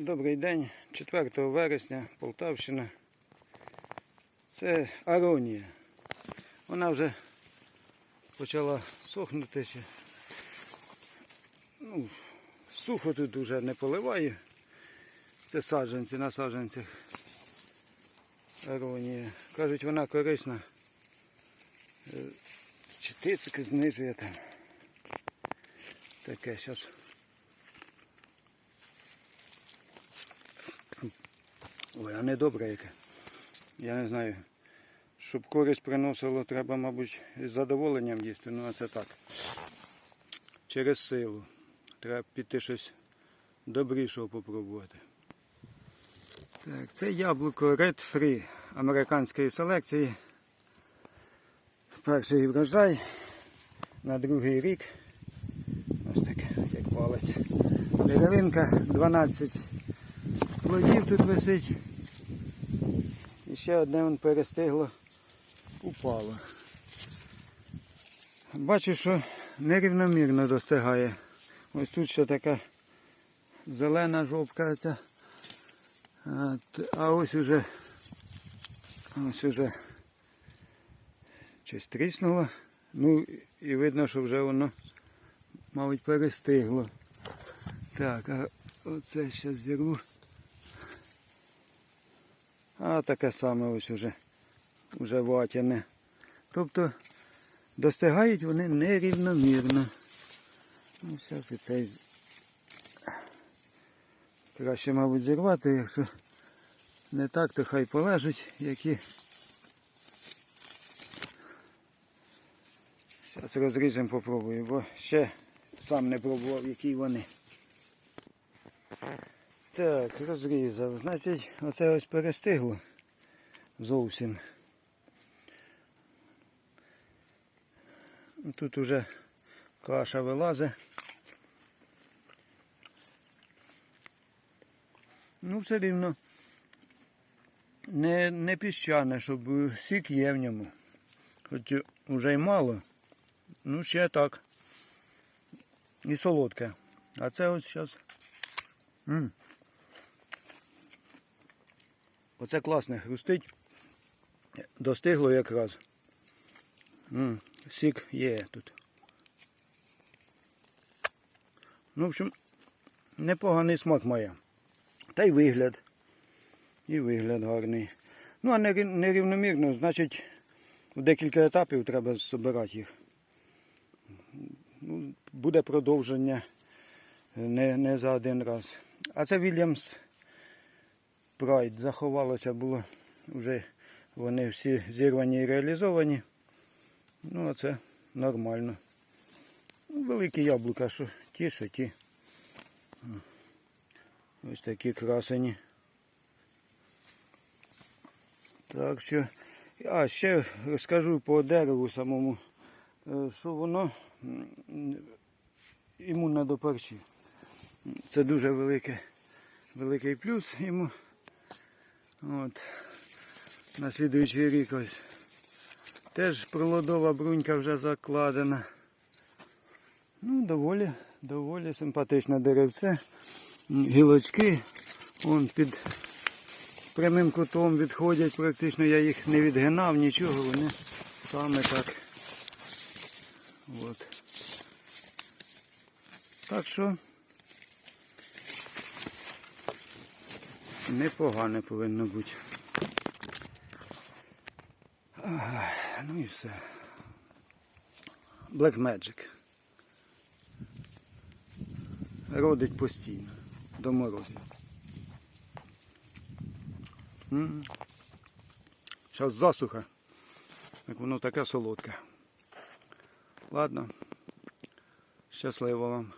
Добрий день, 4 вересня, Полтавщина. Це аронія. Вона вже почала сохнути. Ну, сухо тут вже не поливаю. Це саджанці на саджанцях. Аронія. Кажуть, вона корисна. Е, Чи тиск знижує там. Таке зараз. Ой, а не добре яке. Я не знаю. Щоб користь приносило, треба, мабуть, з задоволенням їсти. Ну а це так. Через силу. Треба піти щось добрішого попробувати. Так, це яблуко Red Free американської селекції. Перший врожай на другий рік. Ось таке, як палець. Деревинка 12 плодів тут висить. І ще одне вон перестигло, упало. Бачу, що нерівномірно достигає. Ось тут ще така зелена жовтка ця. А ось уже ось уже щось тріснуло. Ну і видно, що вже воно, мабуть, перестигло. Так, а оце ще зірву. А таке саме ось уже, уже ватяне. Тобто достигають вони нерівномірно. Ну, зараз і цей краще, мабуть, зірвати, якщо не так, то хай полежать, які. Зараз розріжемо, попробую, бо ще сам не пробував, які вони. Так, розрізав. Значить, оце ось перестигло зовсім. Тут уже каша вилазить. Ну, все рівно не, не піщане, щоб сік є в ньому. Хоч вже й мало. Ну, ще так. І солодке. А це ось зараз. М. Оце класне хрустить. Достигло якраз. М, Сік є тут. Ну, в общем, непоганий смак має. Та й вигляд. І вигляд гарний. Ну, а нерівномірно, значить, в декілька етапів треба збирати їх. Ну, буде продовження не, не за один раз. А це Вільямс Прайд заховалося було. Вже вони всі зірвані і реалізовані. Ну, а це нормально. Ну, великі яблука, що ті, що ті. Ось такі красені. Так що, а ще розкажу по дереву самому, е, що воно імунне до парчів. Це дуже велике, великий плюс йому. От. На слідуючий рік ось. Теж пролодова брунька вже закладена. Ну, доволі, доволі симпатичне деревце. Гілочки. Вон під прямим кутом відходять, практично я їх не відгинав, нічого, вони саме так. От. Так що непогане повинно бути. Ну і все. Black Magic. Родить постійно до морозів. Зараз засуха. Як воно таке солодке. Ладно. Щасливо вам.